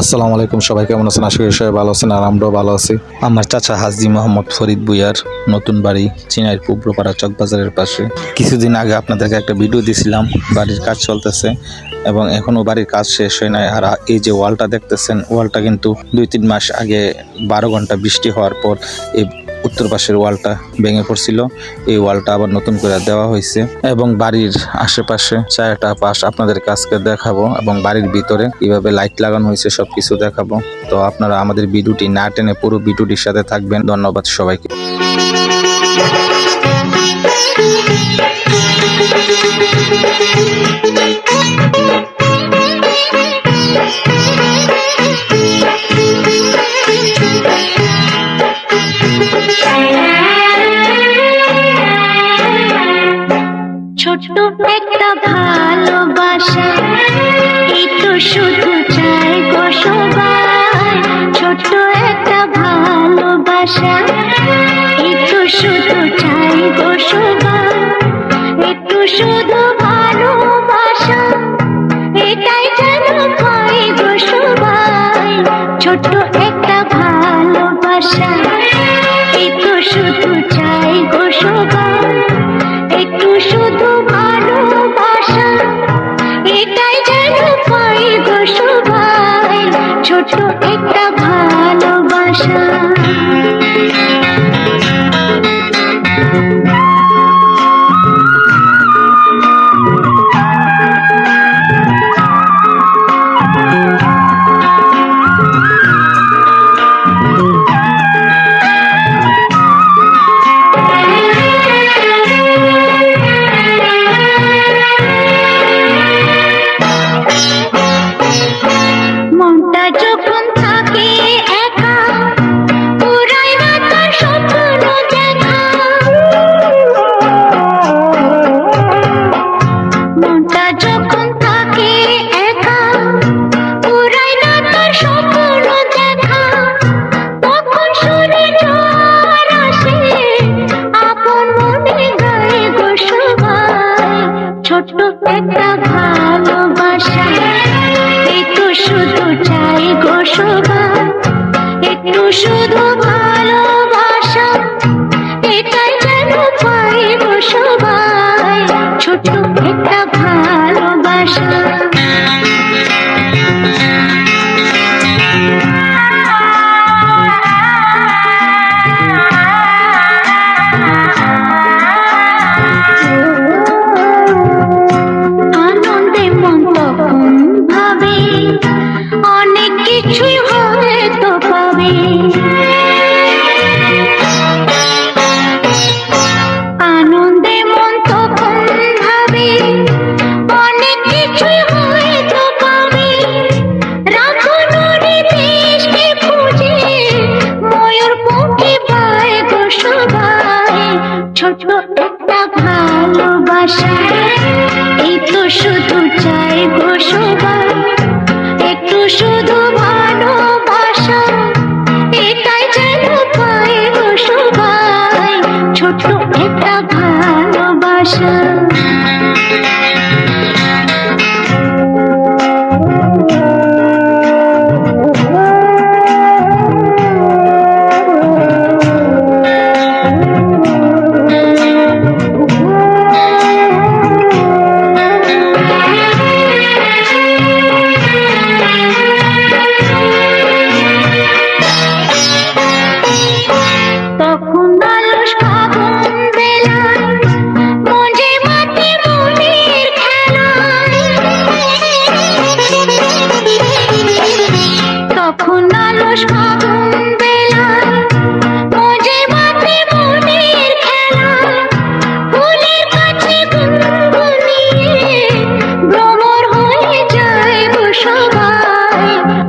আসসালামু আলাইকুম, সবাই কেমন আছেন? আশা করি সবাই ভালো আছেন, আর আমরাও ভালো আছি। আমার চাচা হাজি মোহাম্মদ ফরিদ বুয়ার নতুন বাড়ি চীনের পুব্রপাড়া চকবাজারের পাশে। কিছুদিন আগে আপনাদেরকে একটা ভিডিও দিয়েছিলাম বাড়ির কাজ চলতেছে এবং এখনও বাড়ির কাজ শেষ হয় নাই। আর এই যে ওয়ালটা দেখতেছেন, ওয়ালটা কিন্তু দুই তিন মাস আগে বারো ঘণ্টা বৃষ্টি হওয়ার পর এই উত্তর পাশের ওয়ালটা ভেঙে পড়ছিল। এই ওয়ালটা আবার নতুন করে দেওয়া হয়েছে এবং বাড়ির আশেপাশে চারটা পাশ আপনাদের কাছকে দেখাবো এবং বাড়ির ভিতরে কীভাবে লাইট লাগানো হয়েছে, সবকিছু দেখাবো। তো আপনারা আমাদের ভিডিওটি না টেনে পুরো ভিডিওটির সাথে থাকবেন। ধন্যবাদ সবাইকে। ছোট্ট একটা ভালোবাসা, এই তো শুধু চাই গো ছোট্ট একটা ভালোবাসা, এই তো শুধু চাই গো সবাই শুধু ভালোবাসা, এটাই যেন পাই গো ছোট্ট একটা এটাই যেন পাই গো সবাই। ছোট একটা ভালোবাসা। ছোট্ট একটা ভালোবাসা। একটু শুধু চাই গো সবাই একটু শুধু ভালোবাসা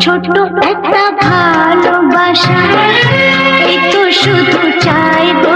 ছোট্ট একটা ভালোবাসা এই তো শুধু চাই গো